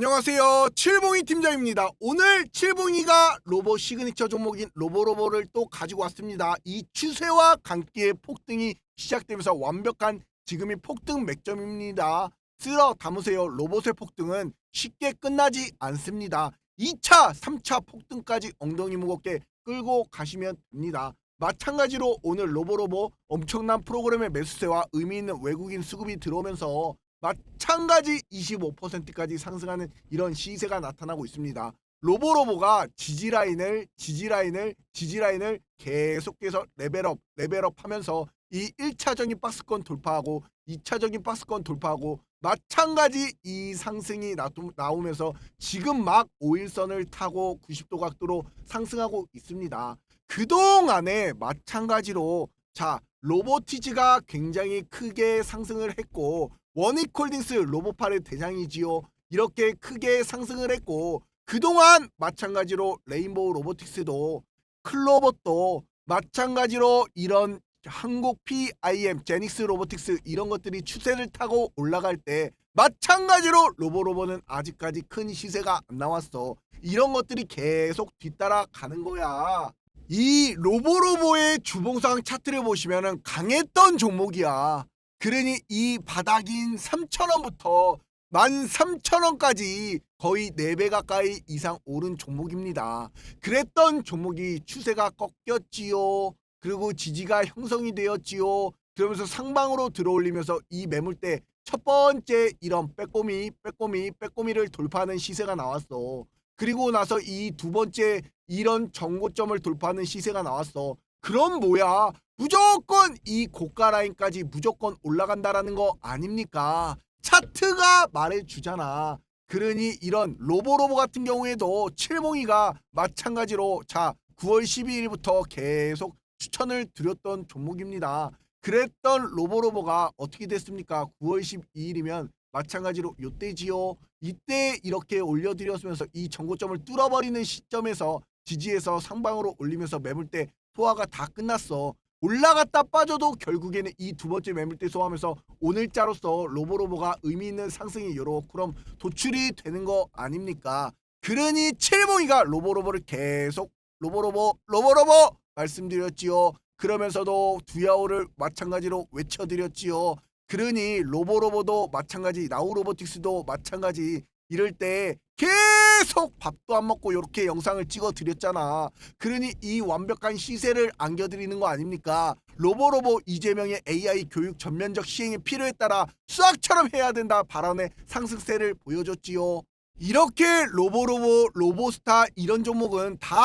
안녕하세요. 칠봉이 팀장입니다. 오늘 칠봉이가 로봇 시그니처 종목인 로보로보를 또 가지고 왔습니다. 이 추세와 강기의 폭등이 시작되면서 완벽한 지금이 폭등 맥점입니다. 쓸어 담으세요. 로봇의 폭등은 쉽게 끝나지 않습니다. 2차, 3차 폭등까지 엉덩이 무겁게 끌고 가시면 됩니다. 마찬가지로 오늘 로보로보 엄청난 프로그램의 매수세와 의미 있는 외국인 수급이 들어오면서 마찬가지 25%까지 상승하는 이런 시세가 나타나고 있습니다. 로보로보가 지지라인을 지지라인을 지지라인을 계속해서 레벨업 레벨업 하면서 이 1차적인 박스권 돌파하고 2차적인 박스권 돌파하고 마찬가지 이 상승이 나오면서 지금 막 5일선을 타고 90도 각도로 상승하고 있습니다. 그동안에 마찬가지로 자 로보티즈가 굉장히 크게 상승을 했고 원익홀딩스 로보파의 대장이지요. 이렇게 크게 상승을 했고 그동안 마찬가지로 레인보우 로보틱스도 클로버도 마찬가지로 이런 한국 PIM, 제닉스 로보틱스 이런 것들이 추세를 타고 올라갈 때 마찬가지로 로보로보는 아직까지 큰 시세가 안 나왔어. 이런 것들이 계속 뒤따라 가는 거야. 이 로보로보의 주봉상 차트를 보시면은 강했던 종목이야. 그러니 이 바닥인 3,000원부터 13,000원까지 거의 4배 가까이 이상 오른 종목입니다. 그랬던 종목이 추세가 꺾였지요. 그리고 지지가 형성이 되었지요. 그러면서 상방으로 들어올리면서 이 매물대 첫 번째 이런 빼꼼이 빼꼼이 빼꼼이를 돌파하는 시세가 나왔어. 그리고 나서 이 두 번째 이런 정고점을 돌파하는 시세가 나왔어. 그럼 뭐야? 무조건 이 고가 라인까지 무조건 올라간다라는 거 아닙니까? 차트가 말해주잖아. 그러니 이런 로보로보 같은 경우에도 칠봉이가 마찬가지로 자 9월 12일부터 계속 추천을 드렸던 종목입니다. 그랬던 로보로보가 어떻게 됐습니까? 9월 12일이면 마찬가지로 요때지요. 이때 이렇게 올려드렸으면서 이 정고점을 뚫어버리는 시점에서 지지에서 상방으로 올리면서 매물대 소화가 다 끝났어. 올라갔다 빠져도 결국에는 이 두 번째 매물대 소화하면서 오늘자로서 로보로보가 의미 있는 상승이 요렇게럼 도출이 되는 거 아닙니까? 그러니 칠봉이가 로보로보를 계속 로보로보 로보로보 말씀드렸지요. 그러면서도 두야오를 마찬가지로 외쳐드렸지요. 그러니 로보로보도 마찬가지 나우로보틱스도 마찬가지 이럴 때 계속 밥도 안 먹고 이렇게 영상을 찍어 드렸잖아. 그러니 이 완벽한 시세를 안겨드리는 거 아닙니까? 로보로보 이재명의 AI 교육 전면적 시행에 필요에 따라 수학처럼 해야 된다 발언의 상승세를 보여줬지요. 이렇게 로보로보, 로보스타 이런 종목은 다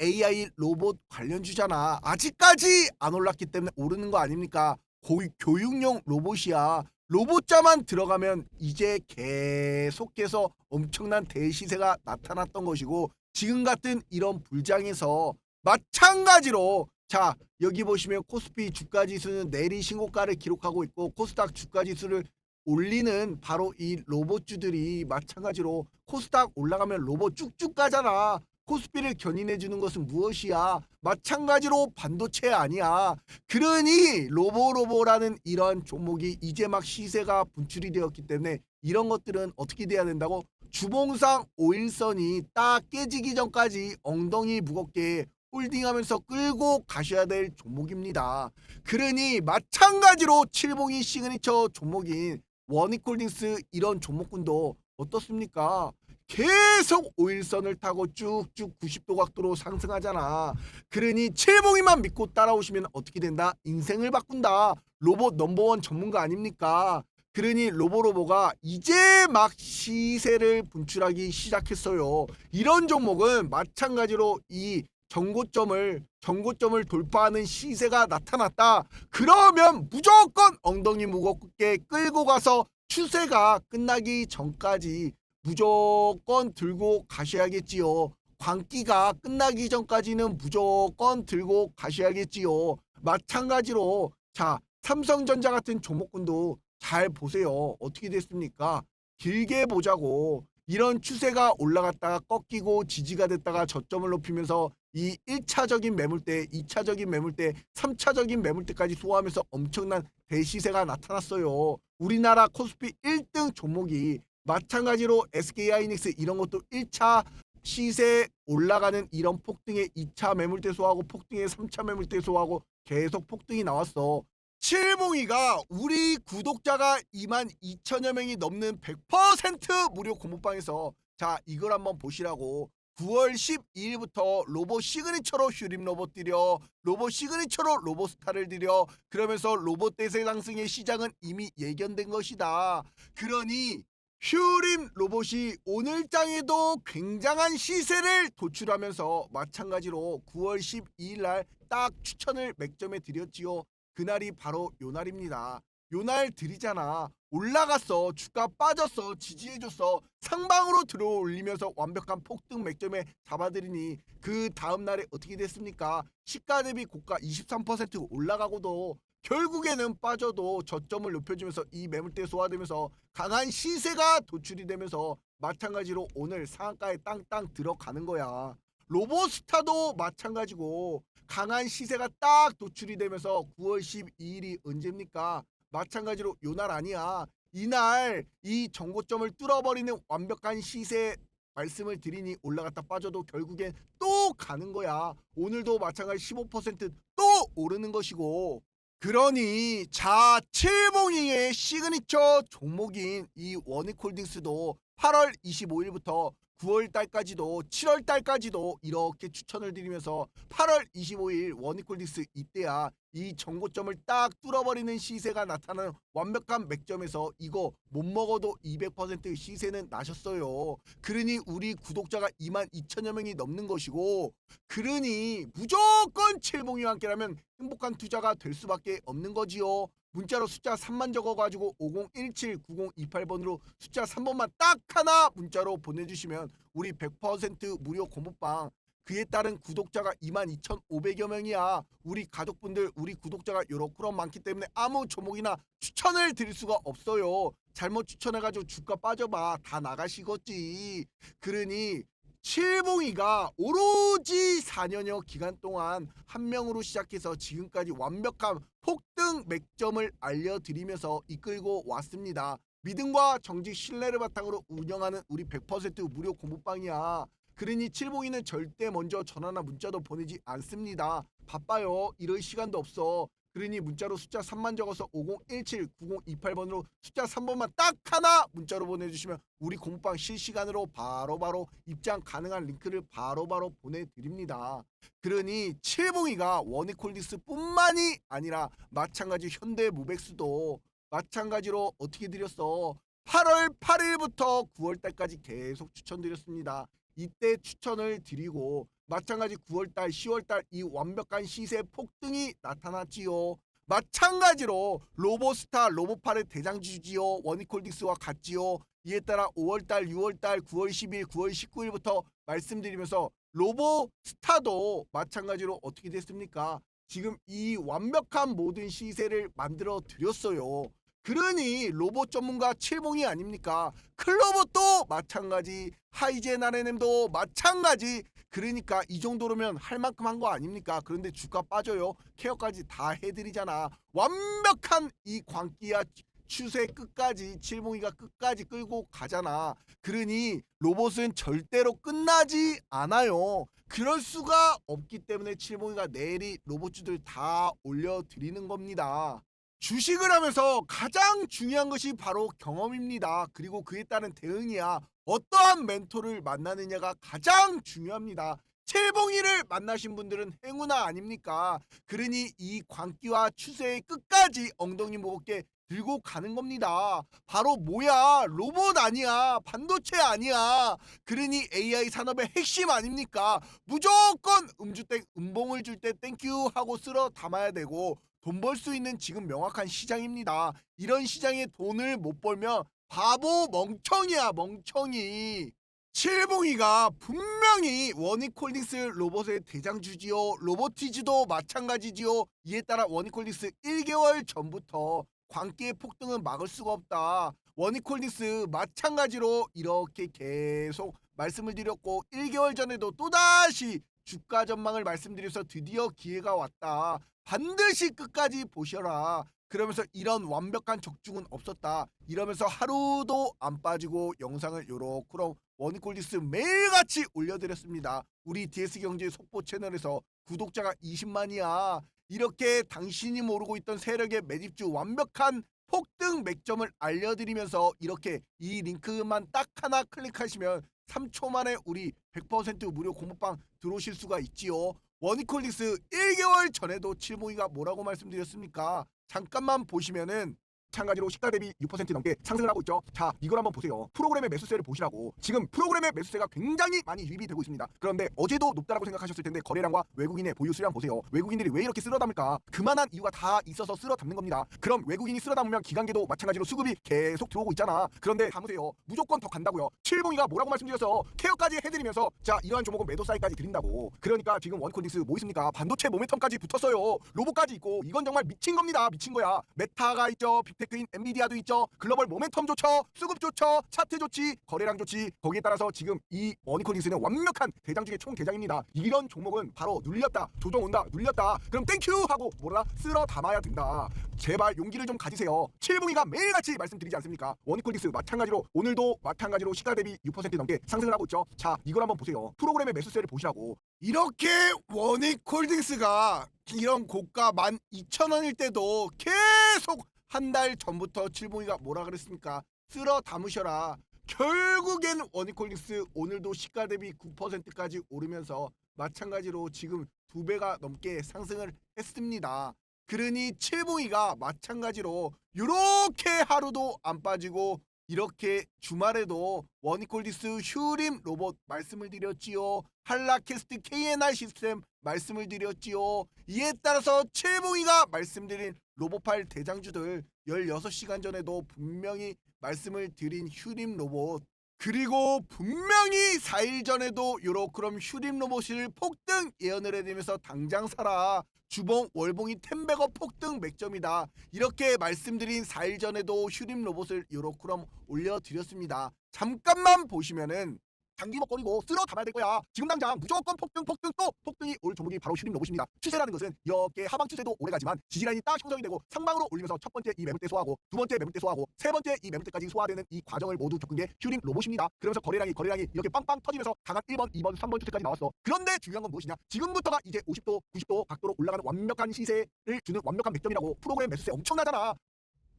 AI 로봇 관련주잖아. 아직까지 안 올랐기 때문에 오르는 거 아닙니까? 고, 교육용 로봇이야. 로봇자만 들어가면 이제 계속해서 엄청난 대시세가 나타났던 것이고 지금 같은 이런 불장에서 마찬가지로 자 여기 보시면 코스피 주가 지수는 내리 신고가를 기록하고 있고 코스닥 주가 지수를 올리는 바로 이 로봇주들이 마찬가지로 코스닥 올라가면 로봇 쭉쭉 가잖아. 코스피를 견인해 주는 것은 무엇이야? 마찬가지로 반도체 아니야. 그러니 로보로보라는 이런 종목이 이제 막 시세가 분출이 되었기 때문에 이런 것들은 어떻게 돼야 된다고? 주봉상 5일선이 딱 깨지기 전까지 엉덩이 무겁게 홀딩하면서 끌고 가셔야 될 종목입니다. 그러니 마찬가지로 칠봉이 시그니처 종목인 원익홀딩스 이런 종목군도 어떻습니까? 계속 5일선을 타고 쭉쭉 90도 각도로 상승하잖아. 그러니 칠봉이만 믿고 따라오시면 어떻게 된다? 인생을 바꾼다. 로봇 넘버원 전문가 아닙니까? 그러니 로보로보가 이제 막 시세를 분출하기 시작했어요. 이런 종목은 마찬가지로 이 정고점을 정고점을 돌파하는 시세가 나타났다. 그러면 무조건 엉덩이 무겁게 끌고 가서 추세가 끝나기 전까지 무조건 들고 가셔야겠지요. 광기가 끝나기 전까지는 무조건 들고 가셔야겠지요. 마찬가지로 자 삼성전자 같은 종목군도 잘 보세요. 어떻게 됐습니까? 길게 보자고 이런 추세가 올라갔다가 꺾이고 지지가 됐다가 저점을 높이면서 이 1차적인 매물대, 2차적인 매물대, 3차적인 매물대까지 소화하면서 엄청난 대시세가 나타났어요. 우리나라 코스피 1등 종목이 마찬가지로 SK 하이닉스 이런 것도 1차 시세 올라가는 이런 폭등의 2차 매물대 소하고 폭등의 3차 매물대 소하고 계속 폭등이 나왔어. 칠봉이가 우리 구독자가 2만 2천여 명이 넘는 100% 무료 공부방에서 자 이걸 한번 보시라고 9월 12일부터 로봇 시그니처로 휴림 로봇 드려 로봇 시그니처로 로봇스타를 드려 그러면서 로봇 대세 상승의 시장은 이미 예견된 것이다. 그러니 휴림 로봇이 오늘장에도 굉장한 시세를 도출하면서 마찬가지로 9월 12일 날 딱 추천을 맥점에 드렸지요. 그날이 바로 요 날입니다. 요 날 드리잖아. 올라갔어. 주가 빠졌어. 지지해줬어. 상방으로 들어 올리면서 완벽한 폭등 맥점에 잡아드리니 그 다음 날에 어떻게 됐습니까? 시가 대비 고가 23% 올라가고도 결국에는 빠져도 저점을 높여주면서 이 매물대 소화되면서 강한 시세가 도출이 되면서 마찬가지로 오늘 상한가에 땅땅 들어가는 거야. 로보스타도 마찬가지고 강한 시세가 딱 도출이 되면서 9월 12일이 언제입니까? 마찬가지로 요 날 아니야. 이날 이 정고점을 뚫어버리는 완벽한 시세 말씀을 드리니 올라갔다 빠져도 결국엔 또 가는 거야. 오늘도 마찬가지 15%또 오르는 것이고. 그러니 자 칠봉이의 시그니처 종목인 이 원익홀딩스도 8월 25일부터 9월 달까지도 7월 달까지도 이렇게 추천을 드리면서 8월 25일 원익홀딩스 이때야 이 정고점을 딱 뚫어버리는 시세가 나타나는 완벽한 맥점에서 이거 못 먹어도 200% 시세는 나셨어요. 그러니 우리 구독자가 2만 2천여 명이 넘는 것이고 그러니 무조건 칠봉이와 함께라면 행복한 투자가 될 수밖에 없는 거지요. 문자로 숫자 3만 적어가지고 50179028번으로 숫자 3번만 딱 하나 문자로 보내주시면 우리 100% 무료 공부방 그에 따른 구독자가 22,500여 명이야. 우리 가족분들, 우리 구독자가 요렇게럼 많기 때문에 아무 종목이나 추천을 드릴 수가 없어요. 잘못 추천해가지고 주가 빠져봐. 다 나가시겠지. 그러니 칠봉이가 오로지 4년여 기간 동안 한 명으로 시작해서 지금까지 완벽한 폭등 맥점을 알려드리면서 이끌고 왔습니다. 믿음과 정직 신뢰를 바탕으로 운영하는 우리 100% 무료 공부방이야. 그러니 칠봉이는 절대 먼저 전화나 문자도 보내지 않습니다. 바빠요. 이럴 시간도 없어. 그러니 문자로 숫자 3만 적어서 50179028번으로 숫자 3번만 딱 하나 문자로 보내주시면 우리 공부방 실시간으로 바로바로 입장 가능한 링크를 바로 바로 보내드립니다. 그러니 칠봉이가 원익홀딩스 뿐만이 아니라 마찬가지 현대무백수도 마찬가지로 어떻게 드렸어? 8월 8일부터 9월 달까지 계속 추천드렸습니다. 이때 추천을 드리고 마찬가지 9월달, 10월달 이 완벽한 시세 폭등이 나타났지요. 마찬가지로 로보스타, 로보팔의 대장주지요. 원익홀딩스와 같지요. 이에 따라 5월달, 6월달, 9월 10일, 9월 19일부터 말씀드리면서 로보스타도 마찬가지로 어떻게 됐습니까? 지금 이 완벽한 모든 시세를 만들어 드렸어요. 그러니 로봇 전문가 칠봉이 아닙니까? 클로봇도 마찬가지, 하이젠 아레넴도 마찬가지. 그러니까 이 정도로면 할 만큼 한 거 아닙니까? 그런데 주가 빠져요. 케어까지 다 해드리잖아. 완벽한 이 광기야 추세 끝까지 칠봉이가 끝까지 끌고 가잖아. 그러니 로봇은 절대로 끝나지 않아요. 그럴 수가 없기 때문에 칠봉이가 내일이 로봇주들 다 올려드리는 겁니다. 주식을 하면서 가장 중요한 것이 바로 경험입니다. 그리고 그에 따른 대응이야. 어떠한 멘토를 만나느냐가 가장 중요합니다. 칠봉이를 만나신 분들은 행운아 아닙니까? 그러니 이 광기와 추세의 끝까지 엉덩이 무겁게 들고 가는 겁니다. 바로 뭐야? 로봇 아니야. 반도체 아니야. 그러니 AI 산업의 핵심 아닙니까? 무조건 음주땡 음봉을 줄 때 땡큐 하고 쓸어 담아야 되고 돈 벌 수 있는 지금 명확한 시장입니다. 이런 시장에 돈을 못 벌면 바보 멍청이야 멍청이. 칠봉이가 분명히 원익홀딩스 로봇의 대장주지요. 로보티즈도 마찬가지지요. 이에 따라 원익홀딩스 1개월 전부터 광기의 폭등은 막을 수가 없다. 원익홀딩스 마찬가지로 이렇게 계속 말씀을 드렸고 1개월 전에도 또다시 주가 전망을 말씀드려서 드디어 기회가 왔다. 반드시 끝까지 보셔라. 그러면서 이런 완벽한 적중은 없었다. 이러면서 하루도 안 빠지고 영상을 요렇게럼 원골디스 매일같이 올려드렸습니다. 우리 DS 경제 속보 채널에서 구독자가 20만이야. 이렇게 당신이 모르고 있던 세력의 매집주 완벽한 폭등 맥점을 알려드리면서 이렇게 이 링크만 딱 하나 클릭하시면 3초 만에 우리 100% 무료 공부방 들어오실 수가 있지요. 원이콜릭스 1개월 전에도 칠봉이가 뭐라고 말씀드렸습니까? 잠깐만 보시면은 마찬가지로 시가 대비 6% 넘게 상승을 하고 있죠. 자, 이걸 한번 보세요. 프로그램의 매수세를 보시라고. 지금 프로그램의 매수세가 굉장히 많이 유입이 되고 있습니다. 그런데 어제도 높다라고 생각하셨을 텐데 거래량과 외국인의 보유 수량 보세요. 외국인들이 왜 이렇게 쓸어 담을까? 그만한 이유가 다 있어서 쓸어 담는 겁니다. 그럼 외국인이 쓸어 담으면 기관계도 마찬가지로 수급이 계속 들어오고 있잖아. 그런데 담으세요. 무조건 더 간다고요. 칠봉이가 뭐라고 말씀드려서 케어까지 해드리면서 자 이러한 종목은 매도 사이까지 드린다고. 그러니까 지금 원콘딩스 뭐 있습니까? 반도체 모멘텀까지 붙었어요. 로봇까지 있고 이건 정말 미친 겁니다. 미친 거야. 메타가 있죠. 빅테 크인 엔비디아도 있죠. 글로벌 모멘텀 좋죠. 수급 좋죠. 차트 좋지. 거래량 좋지. 거기에 따라서 지금 이 원이콘딩스는 완벽한 대장 중에 총 대장입니다. 이런 종목은 바로 눌렸다. 조정 온다. 눌렸다. 그럼 땡큐 하고 뭐라 쓸어 담아야 된다. 제발 용기를 좀 가지세요. 칠봉이가 매일같이 말씀드리지 않습니까? 원이콜디스 마찬가지로 오늘도 마찬가지로 시가 대비 6% 넘게 상승을 하고 있죠. 자, 이걸 한번 보세요. 프로그램의 매수세를 보시라고. 이렇게 원이콜딩스가 이런 고가 12,000원일 때도 계속 한 달 전부터 칠봉이가 뭐라 그랬습니까? 쓸어 담으셔라. 결국엔 원이콜딩스 오늘도 시가 대비 9%까지 오르면서 마찬가지로 지금 두 배가 넘게 상승을 했습니다. 그러니 칠봉이가 마찬가지로 이렇게 하루도 안 빠지고 이렇게 주말에도 원이콜디스 휴림 로봇 말씀을 드렸지요. 한라캐스트 KNR 시스템 말씀을 드렸지요. 이에 따라서 칠봉이가 말씀드린 로봇팔 대장주들 16시간 전에도 분명히 말씀을 드린 휴림 로봇. 그리고 분명히 4일 전에도 요렇게럼 휴림 로봇을 폭등 예언을 해드리면서 당장 사라 주봉 월봉이 텐베거 폭등 맥점이다. 이렇게 말씀드린 4일 전에도 휴림 로봇을 요렇게럼 올려드렸습니다. 잠깐만 보시면은 장기 먹거리고 쓸어 담아야 될 거야. 지금 당장 무조건 폭등 폭등 또 폭등이 올 종목이 바로 휴림 로봇입니다. 추세라는 것은 이렇게 하방 추세도 오래가지만 지지라인이 딱 형성이 되고 상방으로 올리면서 첫 번째 이 매물대 소화하고 두 번째 매물대 소화하고 세 번째 이 매물대까지 소화되는 이 과정을 모두 겪은 게 휴림 로봇입니다. 그러면서 거래량이 거래량이 이렇게 빵빵 터지면서 강한 1번, 2번, 3번 추세까지 나왔어. 그런데 중요한 건 무엇이냐? 지금부터가 이제 50도, 90도 각도로 올라가는 완벽한 시세를 주는 완벽한 맥점이라고 프로그램 매수세 엄청나잖아.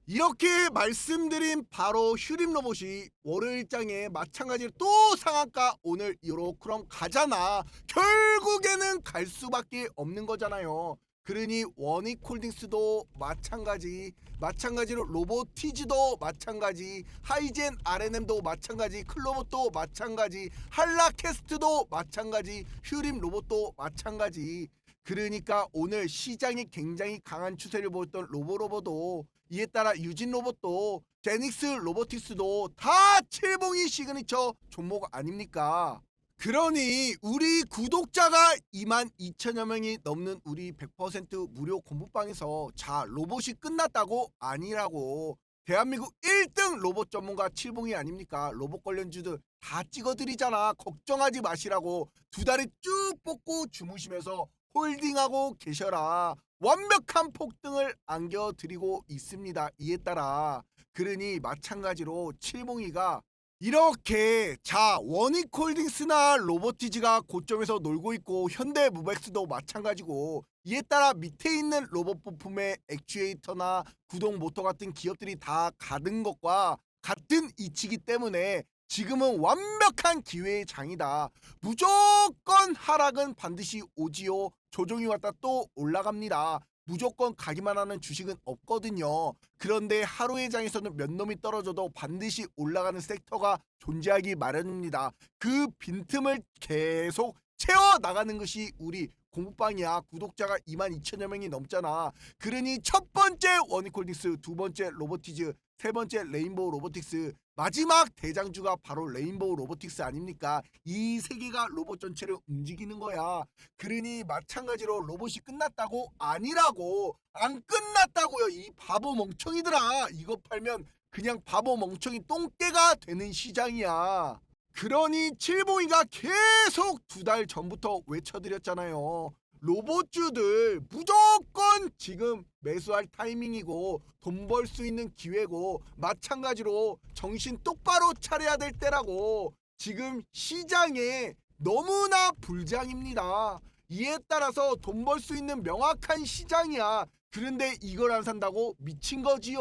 이렇게 말씀드린 바로 휴림 로봇이 월요일장에 마찬가지로 또 상한가 오늘 요렇게럼 가잖아. 결국에는 갈 수밖에 없는 거잖아요. 그러니 원익홀딩스도 마찬가지, 마찬가지로 로보티즈도 마찬가지, 하이젠 R&M도 마찬가지, 클로봇도 마찬가지, 한라캐스트도 마찬가지, 휴림 로봇도 마찬가지. 그러니까 오늘 시장이 굉장히 강한 추세를 보였던 로보로보도 이에 따라 유진 로봇도 제닉스 로보티스도 다 칠봉이 시그니처 종목 아닙니까? 그러니 우리 구독자가 2만 2천여 명이 넘는 우리 100% 무료 공부방에서 자 로봇이 끝났다고 아니라고 대한민국 1등 로봇 전문가 칠봉이 아닙니까? 로봇 관련주들 다 찍어드리잖아. 걱정하지 마시라고 두 다리 쭉 뻗고 주무시면서 홀딩하고 계셔라. 완벽한 폭등을 안겨드리고 있습니다. 이에 따라 그러니 마찬가지로 칠봉이가 이렇게 자 원익홀딩스나 로보티즈가 고점에서 놀고 있고 현대무백스도 마찬가지고 이에 따라 밑에 있는 로봇 부품의 액추에이터나 구동 모터 같은 기업들이 다 가든 것과 같은 이치기 때문에 지금은 완벽한 기회의 장이다. 무조건 하락은 반드시 오지요. 조정이 왔다 또 올라갑니다. 무조건 가기만 하는 주식은 없거든요. 그런데 하루의 장에서는 몇 놈이 떨어져도 반드시 올라가는 섹터가 존재하기 마련입니다. 그 빈틈을 계속 채워 나가는 것이 우리 공부방이야. 구독자가 2만 2천여 명이 넘잖아. 그러니 첫 번째 원이콜딩스, 두 번째 로보티즈, 세 번째 레인보우 로보틱스, 마지막 대장주가 바로 레인보우 로보틱스 아닙니까? 이세 개가 로봇 전체를 움직이는 거야. 그러니 마찬가지로 로봇이 끝났다고 아니라고 안 끝났다고요. 이 바보 멍청이들아. 이거 팔면 그냥 바보 멍청이 똥개가 되는 시장이야. 그러니 칠봉이가 계속 두 달 전부터 외쳐드렸잖아요. 로봇주들 무조건 지금 매수할 타이밍이고 돈 벌 수 있는 기회고 마찬가지로 정신 똑바로 차려야 될 때라고 지금 시장에 너무나 불장입니다. 이에 따라서 돈 벌 수 있는 명확한 시장이야. 그런데 이걸 안 산다고 미친 거지요.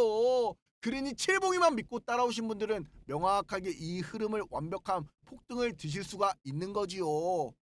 그러니 칠봉이만 믿고 따라오신 분들은 명확하게 이 흐름을 완벽한 폭등을 드실 수가 있는 거지요.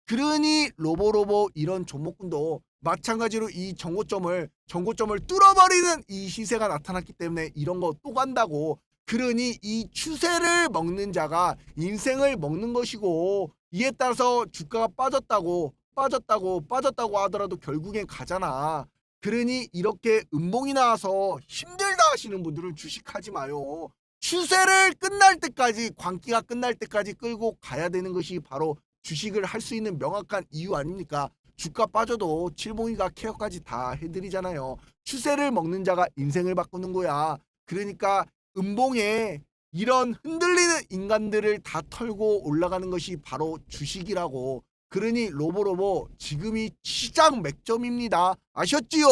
그러니 로보로보 이런 종목군도 마찬가지로 이 정고점을 정고점을 뚫어버리는 이 시세가 나타났기 때문에 이런 거 또 간다고 그러니 이 추세를 먹는 자가 인생을 먹는 것이고 이에 따라서 주가가 빠졌다고 빠졌다고 빠졌다고 하더라도 결국엔 가잖아. 그러니 이렇게 음봉이 나와서 힘들다 하시는 분들은 주식하지 마요. 추세를 끝날 때까지 광기가 끝날 때까지 끌고 가야 되는 것이 바로 주식을 할 수 있는 명확한 이유 아닙니까? 주가 빠져도 칠봉이가 케어까지 다 해드리잖아요. 추세를 먹는 자가 인생을 바꾸는 거야. 그러니까 음봉에 이런 흔들리는 인간들을 다 털고 올라가는 것이 바로 주식이라고. 그러니 로보로보 지금이 시장 맥점입니다. 아셨지요?